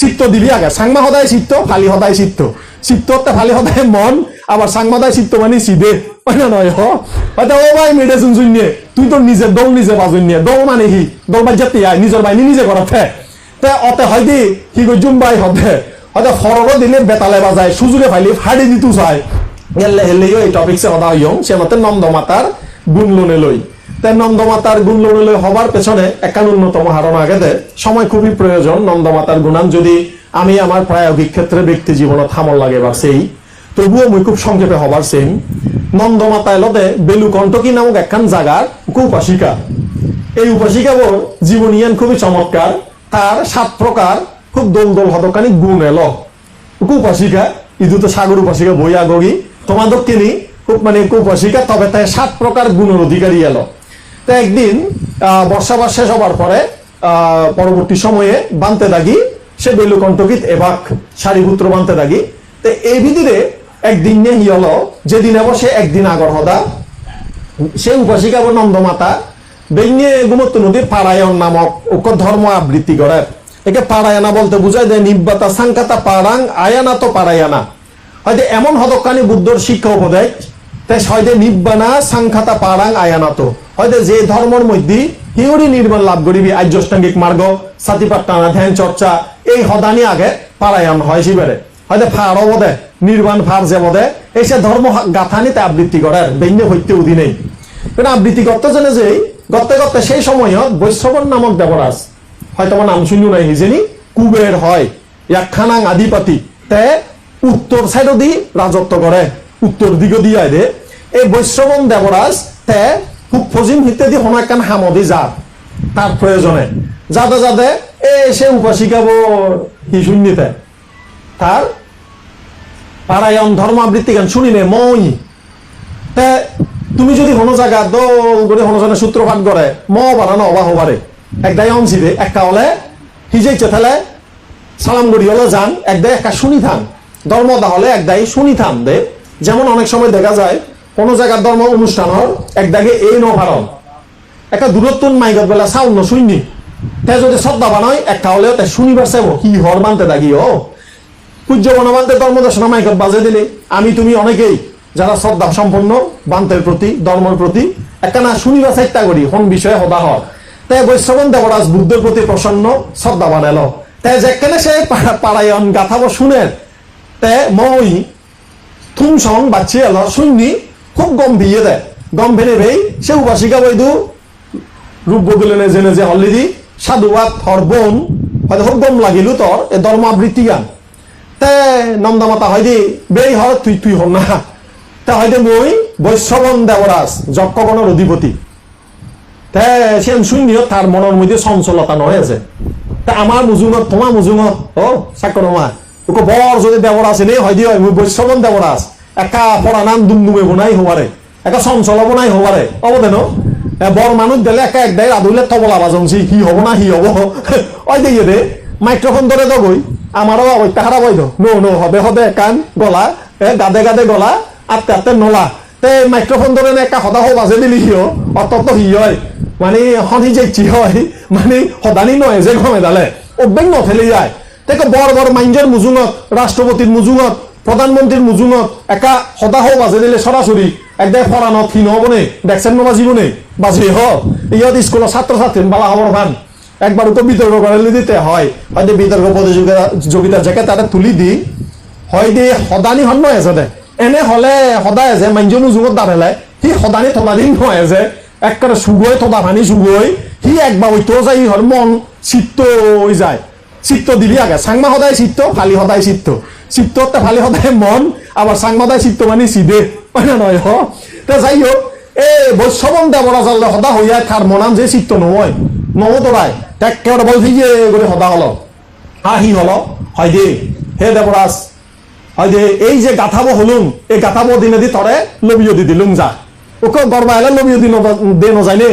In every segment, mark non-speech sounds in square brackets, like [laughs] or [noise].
চিত্ত দিবি আগে। সাংমা সদায় চিত্ত, ফালি সদায় চিত্ত। চিত্ততে ফালি সদায় মন, আবার সাংমা সদায় চিত্ত মানে চিদে। হয় না নয় ও ভাই মেডে শুন শুন তুই তোর নিজে দল নিজে বাজুন নিয়ে। দল মানে কি দল বাজ যাতে আয় নিজের বাইনি নিজে করতে তে, অতে হয় দি কি কই জুম্বাই হবে হয়তো খররও দিলে বেতালে বাজায়, সুযোগে ফাইলি ফাড়ি দিতু চাই হেললে হেললেও এই টপিকসে কথা হইও সে মতে নন্দমাতার গুণ লোনে লই নন্দমাতার গুণ লোনে লই হবার পেছনে একান অন্যতম হারণ আগেতে। সময় খুবই প্রয়োজন নন্দমাতার গুণান যদি আমি আমার প্রায়োগিক ক্ষেত্রে ব্যক্তি জীবনত থামল লাগে বা সেই। তবুও মুই খুব সংক্ষেপে হবার সেম নন্দমাতা এলতে বেলুকণ্টকী নামক একখান জাগার উপাসিকা এই উপাসিকা উপাসিকাবোর জীবনীয়ান খুবই চমৎকার তার সাত প্রকার খুব দোল দোল হতকানি গুণ এল। উপাসিকা ইদু তো সাগর উপাসিকা বই আগগি। তোমাদের তিনি খুব মানে উপাসিকা তবে তাই সাত প্রকার গুণের অধিকারী এলো। তো একদিন বর্ষাবাস শেষ হবার পরে পরবর্তী সময়ে বানতে দাগি সে বেলুকণ্ঠকিত এবাক সারিপুত্র বানতে দাগি তো এই ভিতরে একদিন হি হলো, যেদিন আবার সে একদিন আগর হদা। সে উপাসিকা বা নন্দমাতা। বেঙ্গে গুমত্ত নদীর পারায়ণ নামক উক ধর্ম আবৃত্তি করে। একে পারায়না বলতে বুঝায় যে নিব্বাতা সাংকাতা পারাং আয়ানা তো পারায়না হয়তো এমন হদকানি বুদ্ধর শিক্ষা উপদেশ তাই হয়তো নিব্বানা সাংখাতা পারাং আয়ানা তো। হয়তো যে ধর্মের মধ্যে হিউরি নির্মাণ লাভ করিবি, আর্যষ্টাঙ্গিক মার্গ সাতিপাত টানা ধ্যান চর্চা, এই হদানি আগে পারায়ণ হয় শিবেরে। হয়তো ফাড় বদে, নির্বাণ ফার যে বদে এই সে ধর্ম গাথানিতে আবৃত্তি করে বেঙ্গে হইতে উদি নেই। কিন্তু আবৃত্তি করতে জানে যে গতে গতে সেই সময়ত বৈশ্রবণ নামক দেবরাজ, হয়তো আমার নাম শুনিও নাই হিজেনি কুবের হয় একখানাং আধিপতি, তে উত্তর সাইড দি রাজত্ব করে, উত্তর দিক দিয়ে দে এই বৈশ্রবণ দেবরাজ, তে খুব ফজিম ইত্যাদি কোনো একখান হামদি যা তার প্রয়োজনে যাতে যাতে এ, সে উপাসিকাব হি শূন্যতে তার পারায়ণ ধর্মাবৃত্তি গান শুনিনে মই। তে, তুমি যদি কোনো জায়গা দল করে হনজনে সূত্রপাত করে ম বানানো অবা হবারে একদাই অনসিদে একটা হলে হিজাইছে তাহলে সালাম করি হলে যান একদাই একটা শুনি থান। ধর্ম হলে একদাই শুনি থান দে। যেমন অনেক সময় দেখা যায় কোনো জায়গার ধর্ম অনুষ্ঠান হল একদাগে এই ন ভারত একটা দূরত্ব মাইগত বেলা চাউল ন। শুনি তে যদি শ্রদ্ধা বানায়, একটা হলেও তে শুনিবার চাইব কি হর মানতে দাগি ও পূজ্য বনবান্তে ধর্মদর্শনা মাইকত বাজে দিলে। আমি তুমি অনেকেই যারা শ্রদ্ধা সম্পন্ন বান্তের প্রতি ধর্মের প্রতি একখানা শুনিবা চেষ্টা করি কোন বিষয়ে হদা হয় তাই বৈশ্রবণ দেবরাজ বুদ্ধের প্রতি প্রসন্ন শ্রদ্ধা বানালো। তাই যেখানে সে পারায়ণ গাথাব শুনে। তে মই থুম সং বাচ্চি এলো শুননি খুব গম ভিয়ে দেয়। গম ভেনে ভেই সে উপাসিকা বৈদু রূপ বদলেনে জেনে যে অলরেডি সাধুবাদ থর বোন, হয়তো খুব গম লাগিল তোর এ ধর্মাবৃত্তি গান। তে নন্দমাতা হয় দি বেই হয় তুই তুই হল না। তে হয় দে মই বৈশ্যবন দেবরাজ যক্ষগণের অধিপতি। তে সে শূন্য তার মনের মধ্যে চঞ্চলতা নয় আছে। তা আমার মুজুঙত তোমার মুজুঙত ও চাকরমা ওকে বর যদি দেবরাজ এনেই হয় দিয়ে মই বৈশ্যবন দেবরাজ একা পড়া নাম দুমদুমে বনাই হবারে একা চঞ্চল বনাই হবারে অব দেন বর মানুষ দিলে একা একদাই রাধুলে তবলা বাজংছি কি হব না, কি হব? [laughs] ওই দিয়ে দে মাইক্রোফোন ধরে দগই আমারও অবস্থা খারাপ হইতো নো নো, হবে হবে কান গলা, এ, গাদে গাদে, গলা আত্তে আত্তে নলা। তে মাইক্রোফোন ধরে একা সদা হো বাজে দিলি হিও অতত হি হয়। মানে হনি যাইছি হয়। মানে সদানি নয় যে ঘমে দালে অভ্যাং নথেলি যায়। তেকে বড় বড় মাইঞ্জের মুজুঙত রাষ্ট্রপতির মুজুঙত প্রধানমন্ত্রীর মুজুঙত একা সদা হো বাজে দিলে সরাসরি। একদাই ফরানত হিন হব নে, দেখছেন নবাজিব নে? বাজে হ। ইয়ত স্কুলের ছাত্র ছাত্রী বালা হবর ভান একবার তো বিতর্ক করে দিতে হয়, হয়তো বিতর্ক প্রতিযোগিতা যোগিতা জেকে তাতে তুলি দি হয় দে সদানি হন নয় দে এনে হলে সদায় আছে মাঞ্জনো যুগত দাঁড়ালে, সি সদানি থলা দিন নহয় আছে একেবাৰে চুগৈ থবা ভানি চুগৈ সি একবাৰ ঐতো যাই হল মন চিত্ত যায়। চিত্ত দিবি আগে। চাংমা সদায় চিত্ত ফালি সদায় চিত্ত চিত্ততে ফালি সদায় মন, আবার চাংমা সদায় চিত্ত মানে চিদে হয় না নয় হ? তে যাই হোক এই বৈশ্যবন দেৱৰা জালে সদা হইয়া থাৰ মনাম যে চিত্ত নহয়। নমতৰাই তাক কেৱল বলছি যে করে সদা হল। হাঁহি হল। হয় দে, হে দেৱৰাজ। হয় দে, এই যে গাথাব হলুম এই গাথাব দিনে দি তৰে লবিও দি দিলুম যা। ওকে গরবা এলে লবিও দি দে নযায় নে?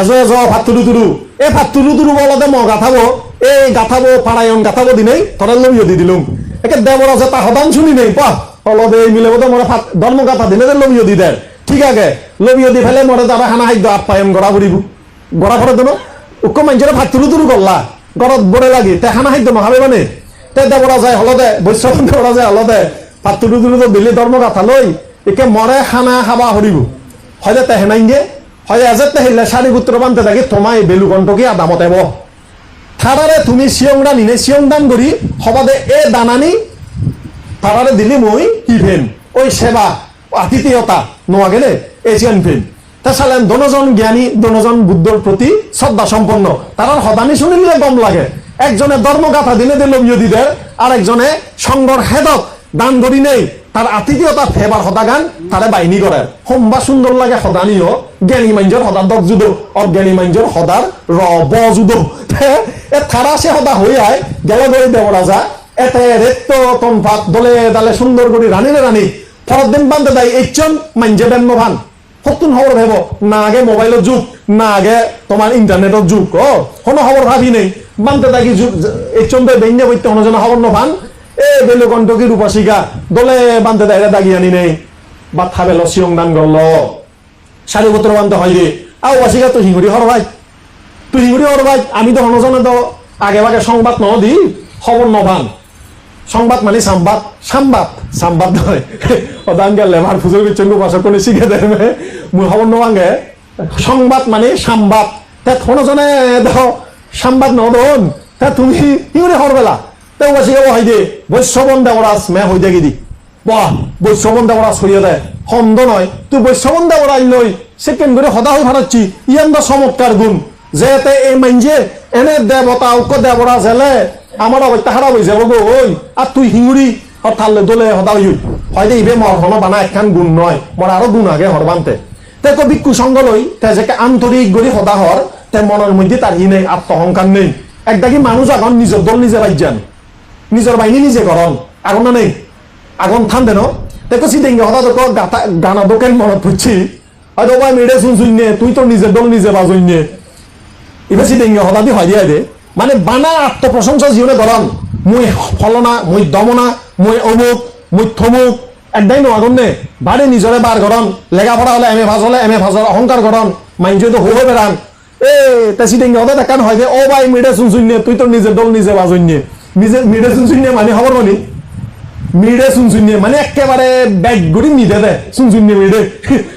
এজ এজ ভাত তুলু এই ভাত তুলু তুলু বলতে ম গাথাব। এই গাথাব পাৰায়ণ গাথাব দিনেই তৰে লবিও দি দিলুম। একে দেৱৰাজে তা সদান শুনি নেই পা এই মিলে বোধ মরে ধর্ম গাথা দিনে যে লবিও দি দেয়। ঠিক আছে লবিও দি ফেলে মরে তারা খানা খাদ্য আপ্যায়ন গড়া ফুরিব গড়া ফরে দেন, উক্ক মানুষের ভাত তুলু তুলু করলা। গড়ত বড়ে লাগি, তে খানা খাদ্য নহাবে মানে। তে দেবরা যায় হলদে বৈশ্রম দেবরা যায় হলদে। পাত্তুরু দুরু তো দিল্লি ধর্ম কথা লই, একে মরে খানা খাবা হরিব হয়তো তেহে নাইগে হয় এজে তেহিলে শাড়ি পুত্র বানতে থাকি তোমায় বেলু কণ্ঠকে আদামত এব থারারে তুমি শিয়ংডা নিনে শিয়ংদান করি হবাদে এ দানানি তারারে দিলি মই কি ফেন ওই সেবা আতিথেয়তা নোয়া গেলে এশিয়ান ফেন তা চালেন দনজন জ্ঞানী, দনজন বুদ্ধর প্রতি শ্রদ্ধা সম্পন্ন। তারার হদানি শুনিলে গম লাগে। একজনে ধর্মগাথা দিনে দিল বিরোধীদের আর একজনে সংঘর হেদক দান করি নেই। তার আতিথেয়তা ফেবার হদাগান তারে বাইনি করে সম্বা সুন্দর লাগে হদানিও জ্ঞানী মাঞ্জর হদার দক জুদো অজ্ঞানী মাঞ্জর হদার র ব জুদো এ থারা সে হদা হই আয় গেল গড়ি দেবরাজা এতে রেত্ত তনফাত দলে দালে সুন্দর করে রানিলে রানি ফরত দিন বান্ধে দেয় এইচন মাঞ্জে বেন্ন ভান সতুন খবর ভেব না আগে মোবাইলের যুগ না আগে তোমার ইন্টারনেটের যুগ ও কোনো খবর ভাবি নেই। বান্ধে থাকি যুগ, এইচন বেঞ্জে বইতে কোনো খবর নভান। এ দলে বান্ধে আনি বা হয় ভাই। তো হনজনে আগে ভাগে সংবাদ ন খবর নভান। সংবাদ মানে সাম্বাদ সাম্বাদ সাম্বাদ নয় ওদান [laughs] গেলে আমার শিখে দেয় খবর নভাঙ্গে সংবাদ মানে সাম্বাদ তে থনজনে দেখো সাম্বাদ নদন তে তুমি হিঙ্গুড়ি হরবেলা তে বাসিকা হয় দে বৈশ্যবন দেবরাজ মে হই দেখি দি বাহ বৈশ্যবন দেবরাজ হইয়া দেয় হন্দ নয় তুই বৈশ্যবন দেবরাজ লই সেকেন্ড করে সদা হয়ে ভাড়াচ্ছি ইয়ান দা চমৎকার গুণ। যেতে এই মাইনজে এনে দেবতা উক দেবরাজ হেলে আমার অবস্থা খারাপ হয়ে যাব গো। ওই আর তুই হিঙুড়ি হঠালে দলে সদা হই হয় দে ইবে মর হন বানা একখান গুণ নয় মর আরও গুণ আগে হরবানতে তে কো ভিক্ষু সঙ্গ লই তে যে আন্তরিক গড়ি সদা হর তে মনের মধ্যে তার হি নেই। আত্মহংকার নেই একদাকি মানুষ এখন নিজের দল নিজে বাইজান নিজের বাহিনী নিজে করন আগুন না নেই। আগুন থান দেন দেখো সিদেঙ্গে হঠাৎ গানা দোকান মনত পড়ছি হয়তো ভাই মেরে শুন শুন নে তুই তো নিজের দল নিজে বাজই নে এবার সিদেঙ্গে হঠাৎই হয় দিয়া দে। মানে বানা আত্মপ্রশংসা জীবনে গরম মুই ফলনা, মুই দমনা, মুই অমুক, মুই থমুক। একদাই নো আগুন নে? বাড়ি নিজরে বার গরম লেখাপড়া হলে এম এ ভাজ হলে এম এ ভাজর অহংকার গরম মাইন্ড তো হয়ে বেড়ান এ, তা সিদেঙ্গে হঠাৎ দেখান হয় যে ও ভাই মেরে শুন শুন নে তুই তো নিজের দল নিজে বাজই নে নিজে মিডে শুন শুন নে মানে খবর মানি মিডে শুন শুন নে মানে একেবারে ব্যাগ গুড়ি নিদে দে শুন শুন নে মিডে।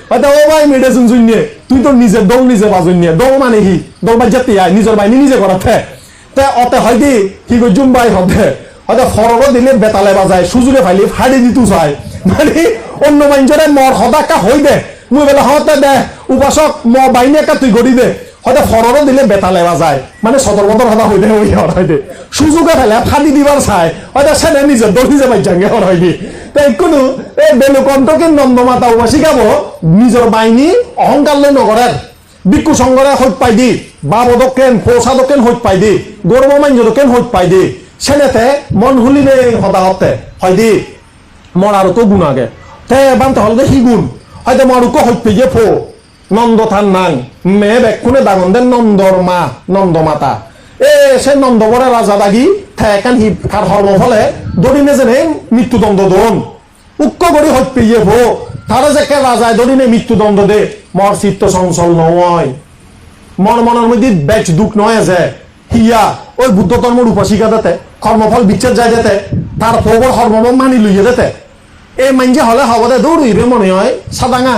হয়তো ও ভাই মিডে শুন শুন নে তুই তো নিজে দল নিজে বাজই নে দল মানে কি? দল বাজ্যাতে আয় নিজের বাইনি নিজে করাতে। তে অতে হয় কি কই জুম বাই হবে হয়তো ফরব দিলে বেতালে বাজায় সুযোগে ফাইলি ফাড়ি দিতু চাই মানে অন্য মানুষের মর সদাকা হই দে। মুই বেলা হতে দে, উপাসক, ম বাইনি একা তুই গড়ি দে। হয়তো ফররও দিলে বেতা লেবা যায়। মানে সদর বদর হদা হইতে ওই হর হইতে সুযোগে ফেলে ফালি দিবার চাই। হয়তো সেনে নিজে দল নিজে বাইজাঙ্গে হর হইনি তাই কোনো এই বেলু কণ্ঠকে নন্দমাতা উপাসী গাব নিজের বাইনি অহংকার লৈ নগরের বিকু সংগরে হইত পাই দি বা বদকেন পৌষাদকেন হইত পাই দি গৌরব মাঞ্জদকেন হইত পাই দি সেনেতে মন হুলিলে সদাহতে হয় দি মর আর তো গুণ আগে। তে বানতে হল সি গুণ। হয়তো মরুকো হইত পেয়ে ফো নন্দ থান নাং মে বেকুনে দাগন দেন নন্দর মা নন্দ মাতা এ, সে নন্দবরে রাজা দাগি ঠেকান হি কার হর্ম ফলে দরিনে যেনে মৃত্যুদণ্ড দন উক্ক গড়ি হইত পেয়ে ফো তারা যে কে রাজায় দরিনে মৃত্যুদণ্ড দে মর চিত্ত চঞ্চল নয় মন মনের মধ্যে বেচ দুঃখ নয় যে, হিয়া, ওই বুদ্ধ ধর্মের উপাসিকা দেতে কর্মফল বিচ্ছেদ যায় দেতে তার প্রবল হর্ম মানি লইয়ে দেতে। এই মাইঞ্জে হলে হব দে দৌড়িবে মনে হয় সাদাঙা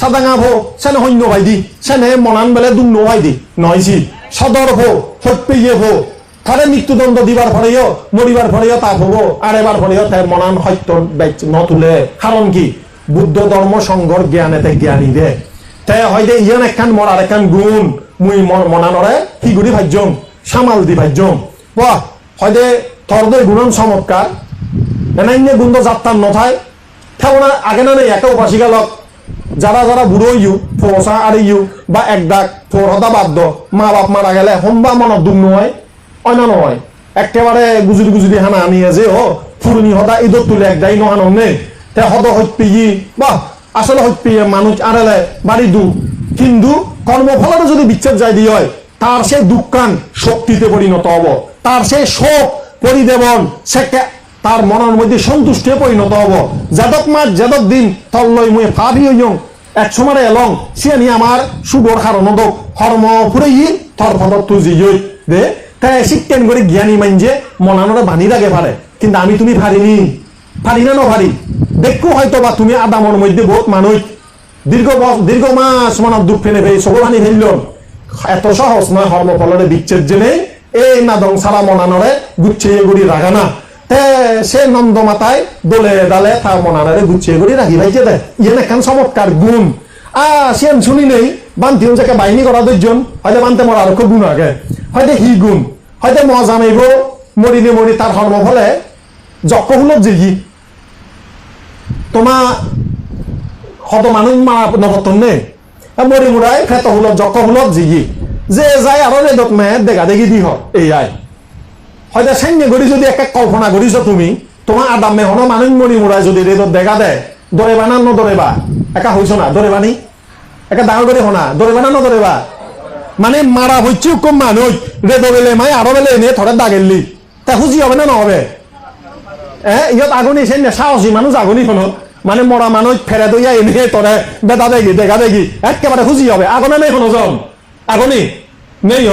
সাদাঙা ভো সেনে সৈন্য ভাই দি সেনে মনান বেলে দুম নোভাই দি নয়ছি সদর ভো সত্যিয়ে ভো তারে মৃত্যুদণ্ড দিবার ফলেও, মরিবার ফলেও তা হব আর এবার ফলেও তাই মনান সত্য বেচ নতুলে। কারণ কি? বুদ্ধ ধর্ম সংঘর জ্ঞানেতে জ্ঞানী দে তে হয় দে, ইয়ান একখান মর আর একখান গুণ। মুই মন মনানরে হিগুড়ি ভাজ্যম, সামাল দি ভাজ্যম। বাহ, হয় দে তোর দে গুণন চমৎকার। এনাইনে গুন্দ যাত্রার নথায়। থেবনা আগে না নেই একটা উপাসিকা লক। যারা যারা বুড়ো ইউ ফোসা আর ইউ বা এক ডাক হতা বাদ্য মা বাপ মারা গেলে সম্বা মনত দুখ নহয়, অন্য নহয়। একেবারে গুজুরি গুজুরি হানা আনিয়ে যে ও ফুরুনি হতা ঈদত তুলে একদাই নহান নে? তে হদ পিগি বা আসলে হইত পিয়ে মানুষ আড়ালে বাড়ি দু। কিন্তু কর্মফলটা যদি বিচ্ছেদ যাই দিয়ে হয় তার সেই দুঃখান শক্তিতে পরিণত হব। তার সেই শোক পরিদেবন সে তার মনের মধ্যে সন্তুষ্টে পরিণত হব। যাদক মাস, যাদক দিন তল্লই মুই ভাবি হইয়ং এক সময় এলং সিয়ানি আমার সুগর হারণ দোক কর্ম ফুরাই থর ফদর তুজি দে তাই শিক্ষেন করে জ্ঞানী মানছে মনানোরা বানি রাখে পারে কিন্তু আমি তুমি পারিনি পারি না নভারি। দেখো হয়তো বা তুমি আদামর মধ্যে বহুত মানুষ। দীর্ঘ দীর্ঘ মাস মনত দুঃখ ফেলে ফেলে সবরানি ফেলল। এত সহজ নয় হর্মফলরে বিচ্ছেদ জেনে। এই নাদং সালা মনানরে গুছিয়ে গুড়ি রাখা না তে সে নন্দ মাতায় দোলে দালে তার মনানরে গুছিয়ে গুড়ি রাখি ভাইছে দে। ইয়ে একখান চমৎকার গুণ। আ সেন শুনি নেই, বান্তি যাকে বাহিনী করা দুজন হয়তো বানতে মরা আর গুণ আগে। হয়তো হি গুণ, হয়তো মজা নেব মরি নে মরি তার হর্মফলে যক হুলত জিগি তোমা হত মানুষ মারা নবতন নে? মরি মুড়াই ফেত হুলত জক। হুলত জিগি যে যাই আরও রেদত মে দেখা দেখি দি হক এই আই। হয়তো সাইন্য করি যদি একে কল্পনা করিছ তুমি তোমার আদাম মেহন মানুষ মরি মুড়াই যদি রেদত দেখা দে দরেবা না নদরেবা একা হইছ না দরেবা নি? একা ডাঙর করে শোনা দরেবা না নদরেবা মানে মারা হচ্ছে কম মানুষ রেদ বেলে মাই আরও বেলে এনে থরে দাগেলি। তা খুঁজি হবে না নহবে? এ ইয়ত আগুনি সে সাহসী মানুষ আগুনি শোনো মানে মরা মানুষ ফেরে দইয়া এনে তরে বেদা দেখি দেখা দেখি একেবারে খুঁজি হবে। আগুনে নেই শোনো জন? আগুনি? নেই হ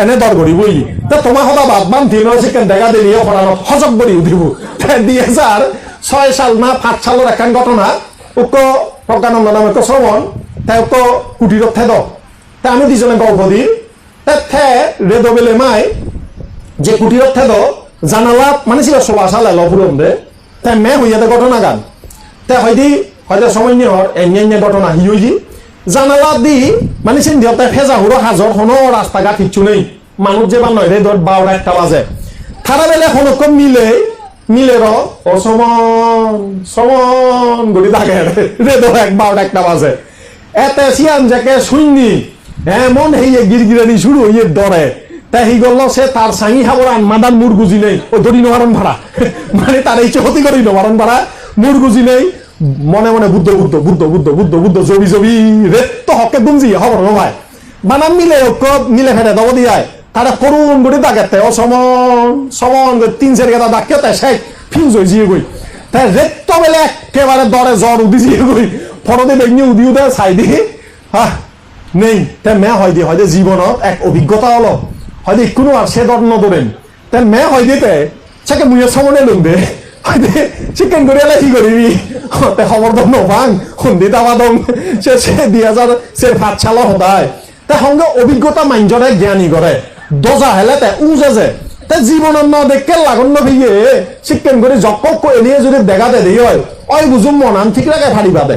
এনে দর করি বই তা তোমার সদা বাদ বান দিন চিকেন দেখা দিলি অপরাধ সজগ করি উঠিব। দুই হাজার ছয় সাল না পাঁচ সালের একখান ঘটনা উক্ক প্রজ্ঞানন্দ নামে শ্রবণ তাই উক্ক কুটিরত থেদ। তা আমি দুজনে গল্প দিই তা থে রেদ বেলে মাই, যে কুটিরত থেদ, জানালা মানে ছিল সবা সালে লফুরম দে। তাই মে হইয়াতে ঘটনা গান তে হয়দি হয়তো সময় হর এনে ঘটনা হি। হইজি জানালা দি মানে তাই ফেজা হুড়ো হাজর হনো রাস্তাঘাট কিচ্ছু নেই। মানুষ যে বা নয় রে ধর বারোটা একটা বাজে। থারা বেলে হনক মিলে মিলে র সমন সমন গড়ি থাকে রে ধর এক বারোটা একটা বাজে। এতে সিয়ান যাকে শুননি এমন হেয়ে গিরগিরানি শুরু হইয়ে ডরে তাই হি গল্ল সে তার সাঙি খাবার আনমাদান মুর গুজি নেই। ও দড়ি নমারণ ভাড়া। মানে তার এই চহতি করি নমারণ ভাড়া। মুর গুজি নেই। মনে মনে বুদ্ধ বুদ্ধ বুদ্ধ বুদ্ধ বুদ্ধ বুদ্ধ, জবি জবি রে তো হকে গুঞ্জি খবর নয় বানাম মিলে ঐক্য মিলে ফেলে দব দিয়ায়। তারা করুন করে দাগাতে ও সমন সমন তিন চার গেটা ডাকে তাই শেখ ফিউজ হয়ে জিয়ে গই তাই রেত্ত বেলে একেবারে দরে জ্বর উদি জিয়ে গই ফরদে বেগনি উদি উদে চাই দি হ্যাঁ নেই তাই মে হয় দি, হয় জীবনত এক অভিজ্ঞতা হলো হয় হয়তো কোনো আর সে দর নদরেন তাই মে হয় দিতে সেকে মুয়ে সমনে লুন দে। হয়তো চিকেন করে এলে কি করবি? তে খবর তো নভাং সন্ধি দাবা দং সে সে দুই হাজার সে ভাত চালো সদায়। তে সঙ্গে অভিজ্ঞতা মাঞ্জৰে জ্ঞানী কৰে। দজা হেলে তে উজে যে তে জীৱনত ন দেখে লাগন নভিয়ে চিকেন করে জকক এনে যদি দেখা দে দিই হয়। ওই বুঝুম মনান ঠিক রাখে ফাড়িবা দে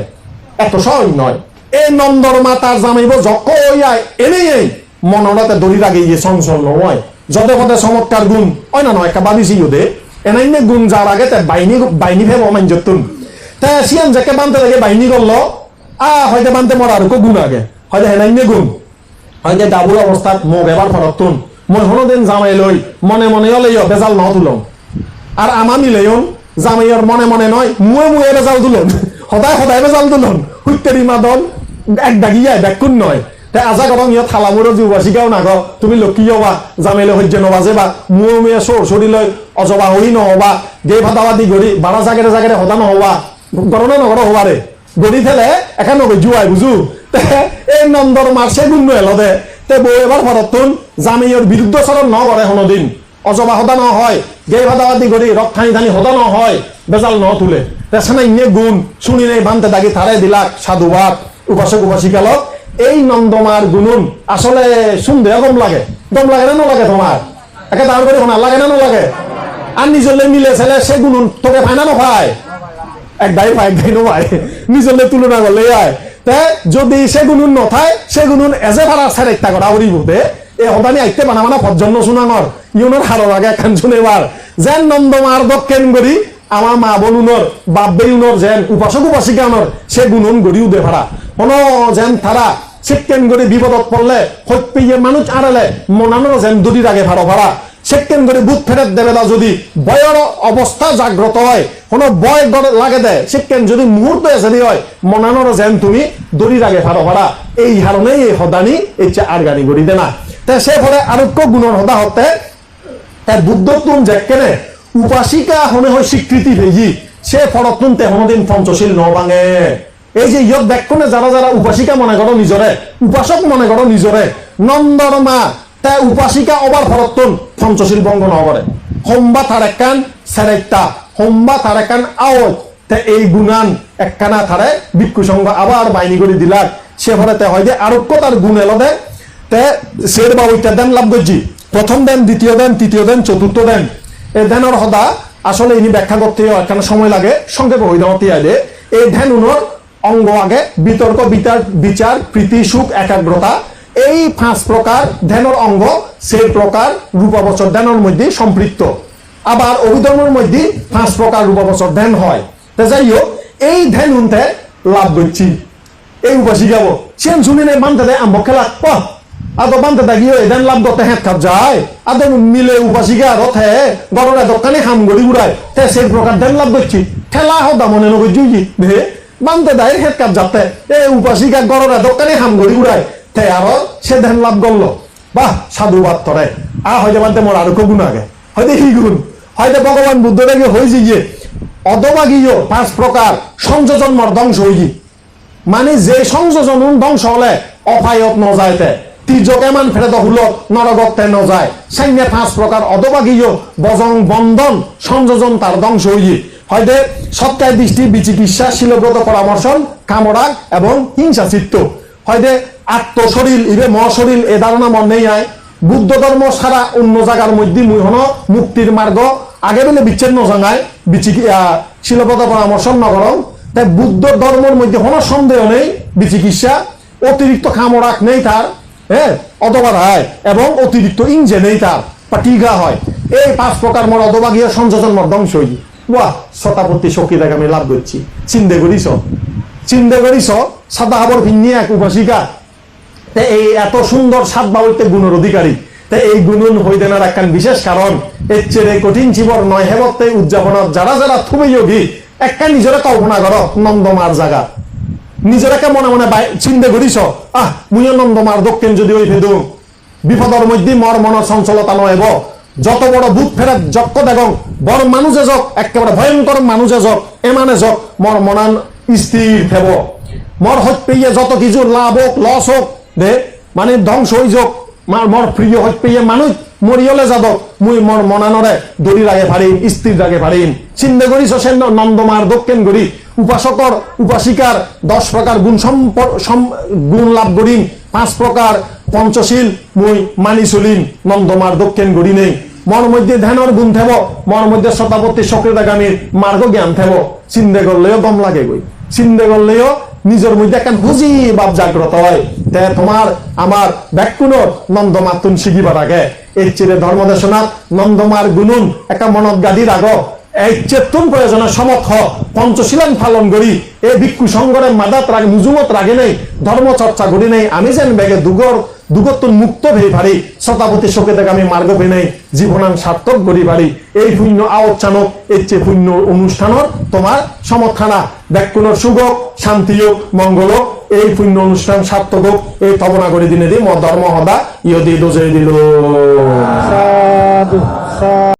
এত সহজ নয় এই নন্দর মাতার জামাইব জক ইয়াই এনেই মনরাতে দড়ি লাগে ইয়ে চঞ্চল নয় যতে পথে চমৎকার গুণ। হয় না নয় একটা বাদিছি দে। এনাই নে গুণ যার আগে তে বাইনি বাইনি ফেব মাঞ্জতুন তে সিয়ান যাকে বানতে লাগে বাইনি করল আ হয়তো বানতে মরার কো গুণ আগে। হয়তো হেনাই নে গুণ হয়তো ডাবুল অৱস্থাত মোক এবাৰ ঘৰত তোন। মই হনোদিন জামাই লৈ, মনে মনে হলেই বেজাল নহ তোলম আৰু আমাৰ মিলেইন জামাইৰ মনে মনে নয়, মুয়ে মুয়ে বেজাল তোলন। সদায় সদায় বেজাল তোলন। সত্যেৰি মাদন এক দাগিয়াই বেকুন নয়। আজা গৰম ইয়াত থালামূৰৰ যি বাচিকাও নাগ, তুমি লক্ষী হবা জামাইলৈ সহ্য নবাজে বা মুয়ে মুয়ে চোৰ চৰি লৈ অজবা হৈ নহবা গে ভাতাবাদি গৰি বাৰা জাগেৰে জাগেৰে সদা নহবা গৰণে নগৰ হবাৰে গড়ি ফেলে এখান জুয়াই বুঝু তে এই নন্দর মারছে গুণ এলদে, তে বউ এবার ভরতুন জামিয়র বিরুদ্ধ চরণ ন করে হনদিন অজবা সদা ন হয় গে ভাদাবাদি গড়ি রক ঠানি ঠানি সদা ন হয় বেজাল ন তুলে। তে সেনা ইনে গুণ শুনি নেই বানতে দাগি থারে দিলাক সাধুবাদ। উপাসক উপাসিকালক এই নন্দমার গুণুন। আসলে শুনতে গম লাগে। দম লাগে না নলাগে তোমার? একে দাঁড় করে শোনা লাগে না নলাগে? আর নিজলে মিলে ছেলে, সে গুণুন তোকে ফাইনা নফায় এক দাই পাই এক দাই নয় নিজলে তুলনা করলে তে যদি সেগুনুন নথায় সেগুনুন এজে ভাড়া ছেড়ে একটা করা করিব দে এ হদানি আইতে বানা বানা ভজ্জন্য শুনাঙর হারো আগে একখান শুনে এবার যেন নন্দ মার দক্ষেন করি আমার মা বলুনর বাপ বেউনর যেন উপাসক উপাসিকা উপাসিকানর সে গুণন গড়িও দে ভাড়া। কোনো যেন তারা সেকেন্ড করে বিপদত পড়লে সত্যি মানুষ আড়ালে মনানোর যেন দুটি আগে ভাড়া ভাড়া। সেকেন্ড করে বুথ ফেরত দেবে না যদি বয়ের অবস্থা জাগ্রত হয়। কোনো বয় লাগে দেয় সেকেন্ড যদি মুহূর্ত এসে হয়, মনানোর যেন তুমি দড়ি লাগে ভাড়া ভাড়া। এই হারণেই এই হদানি এই চে আর গাড়ি গড়ি দে না তে সে ফলে আরোগ্য গুণর হদা হতে তাই বুদ্ধ তুম যেকেনে উপাসিকা হনে হয় স্বীকৃতি ভেজি সে ফলত তুম তেহনদিন পঞ্চশীল নবাঙে। এই যে ইয়ত দেখনে যারা যারা উপাসিকা মনে করো নিজরে উপাসক মনে করো নিজরে নন্দর মা তাই উপাসিকা অবার ফরত্তন পঞ্চশীল বঙ্গ নগরে হোম্বা তার একখান সেরেকটা হোম্বা তার একখান আওত তে এই গুণান একখানা থারে ভিক্ষু সংঘ আবার বাইনি করে দিলাক। সে ভরে তে হয় যে আরোগ্য তার গুণ এলো দে, তে সের বা ওইটা দেন লাভ করছি প্রথম দেন, দ্বিতীয় দেন, তৃতীয় দেন চতুর্থ দেন। এই ধ্যানের হদা আসলে ইনি ব্যাখ্যা করতে একখানা সময় লাগে, সংক্ষেপে দেওয়া তিয়াদে এই ধ্যান উনোর অঙ্গ আগে বিতর্ক বিচার বিচার, প্রীতি, সুখ, একাগ্রতা, এই পাঁচ প্রকার ধ্যানের অঙ্গ, সেই প্রকার রূপাবচর ধ্যানের মধ্যে সম্পৃক্ত। আবার অভিধর্মের মধ্যে পাঁচ প্রকার রূপাবচর ধ্যান হয়। যাই হোক এই ধ্যান উনতে লাভ করছি এই উপাসী যাব সেন শুনি নাই বানতে দেয় আম্ব খেলা প। আদো বানতে থাকিও ধ্যান লাভ করতে হ্যাঁ খাপ যায়। আদো মিলে উপাসিকা আর থে গররে দোকানে হাম গড়ি উড়ায়। তে সেই প্রকার ধ্যান লাভ করছি ঠেলা হদা মনে নগর জুই ভে বানতে দেয় হেড কাপ যাতে। এ উপাসিকা গররে দোকানে হাম গড়ি উড়ায়। তে আরও সে ধ্যান লাভ করল। বাহ সাধুবাদ তরে। আ হয়তো বানতে মোর আরও গুণ আগে। হয়তো হি গুণ। হয়তো ভগবান বুদ্ধ দেখে হয়েছে গিয়ে অদবাগীয় পাঁচ প্রকার সংযোজন মর ধ্বংস হয়ে মানে যে সংযোজন ধ্বংস হলে অপায়ত নজায়তে তির্যকে মান ফেরে হুলত নরগতে নজায়। সাইনে পাঁচ প্রকার অদবাগীয় বজং বন্ধন সংযোজন তার ধ্বংস হই হয়তো সত্যায় দৃষ্টি বিচিকিৎসা শিলব্রত পরামর্শন, কামরাগ এবং হিংসা চিত্ত। হয়তো আত্মশরীর, ইবে মশরীর এ ধারণা মন আয়। বুদ্ধ ধর্ম সারা অন্য জায়গার মধ্যে মুই হন মুক্তির মার্গ। আগে বলে বিচ্ছেন্ন জানায় বিচিকি শিলব্রত পরামর্শন নগরম তাই বুদ্ধ ধর্মের মধ্যে কোনো সন্দেহ নেই বিচিকিৎসা অতিরিক্ত খামরাক নেই তার হ্যাঁ অথবা রায়, এবং অতিরিক্ত ইঞ্জে নেই তার, বা হয়। এই পাঁচ প্রকার মর অথবা গিয়ে সংযোজন ধ্বংস হই বাহ শতাপত্তি শক্তি আমি লাভ করছি। চিন্তা করিস চিন্তা করিস সাদা এক উপাসিকা এই এত সুন্দর সাত বাউলতে গুণের অধিকারী তে এই গুণন হইতে না বিশেষ কারণ এর চেয়ে কঠিন জীবন নয় হেবত্তে উদযাপনত যারা যারা থুবে যোগী একটা নিজেরা কল্পনা কর নন্দমার জায়গা নিজেরাকে মনে মনে চিন্তা করিস আহ, মুইও নন্দমার দক্ষিণ যদি ওই ফেদু। বিপদর মধ্যে মর মন চঞ্চলতা নয়ব। যত বড় বুধ ফেরত যক্ষ দেখং, বড় মানুষে যাক একেবারে ভয়ঙ্কর মানুষে যাক এমানে যাক মর মনান স্থির থেব। মর হত পেয়ে যত কিছু লাভ হোক, লস হোক, দে মানে ধ্বংস হয়ে যাক মার প্রিয় হত পেয়ে মানুষ মরিয়লে যাব মুই মর মনানরে দড়ি রাগে পারিম স্থির রাগে পারিম চিন্তা করিস সেন নন্দমার দক্ষিণ গড়ি উপাসকর, উপাসিকার দশ প্রকার গুণ গুণ লাভ করিম। পাঁচ প্রকার পঞ্চশীল মুই মানি চলিম নন্দমার দক্ষিণ গড়ি নেই। মর মধ্যে ধ্যানের গুণ থেব, মর মধ্যে শতাপত্তি সক্রিয়তাগামীর মার্গ জ্ঞান থেব। চিন্তা করলেও গম লাগে গই চিন্তা করলেও নিজের মধ্যে একখান হুজি ভাব জাগ্রত হয়। তে তোমার আমার ব্যাকুণর নন্দমার তুন শিখিবার আগে। এই চিরে ধর্মদেশনাথ নন্দমার গুণুন একটা মনত গাদির আগ। এই চেতন প্রয়োজনের সমর্থ পঞ্চশীলন পালন করি এই ভিক্ষু সংগরে মাদাত রাগে মুজুমত রাগে নেই ধর্ম চর্চা করি নেই আমি যেন বেগে দুগর দুগত্ব মুক্ত ভেই পারি শতাপতি শোকে থেকে আমি মার্গ নেই জীবনান সার্থক করি পারি। এই পুণ্য আওচ্চানক এর চেয়ে পুণ্য অনুষ্ঠানত তোমার সমর্থনা। ব্যাকুণর সুখ শান্তি হোক মঙ্গল হোক, এই পুণ্য অনুষ্ঠান সার্থক হোক এই তবনা করে দিনে দিই ধর্ম হদা ইয়দি দোজে দিল।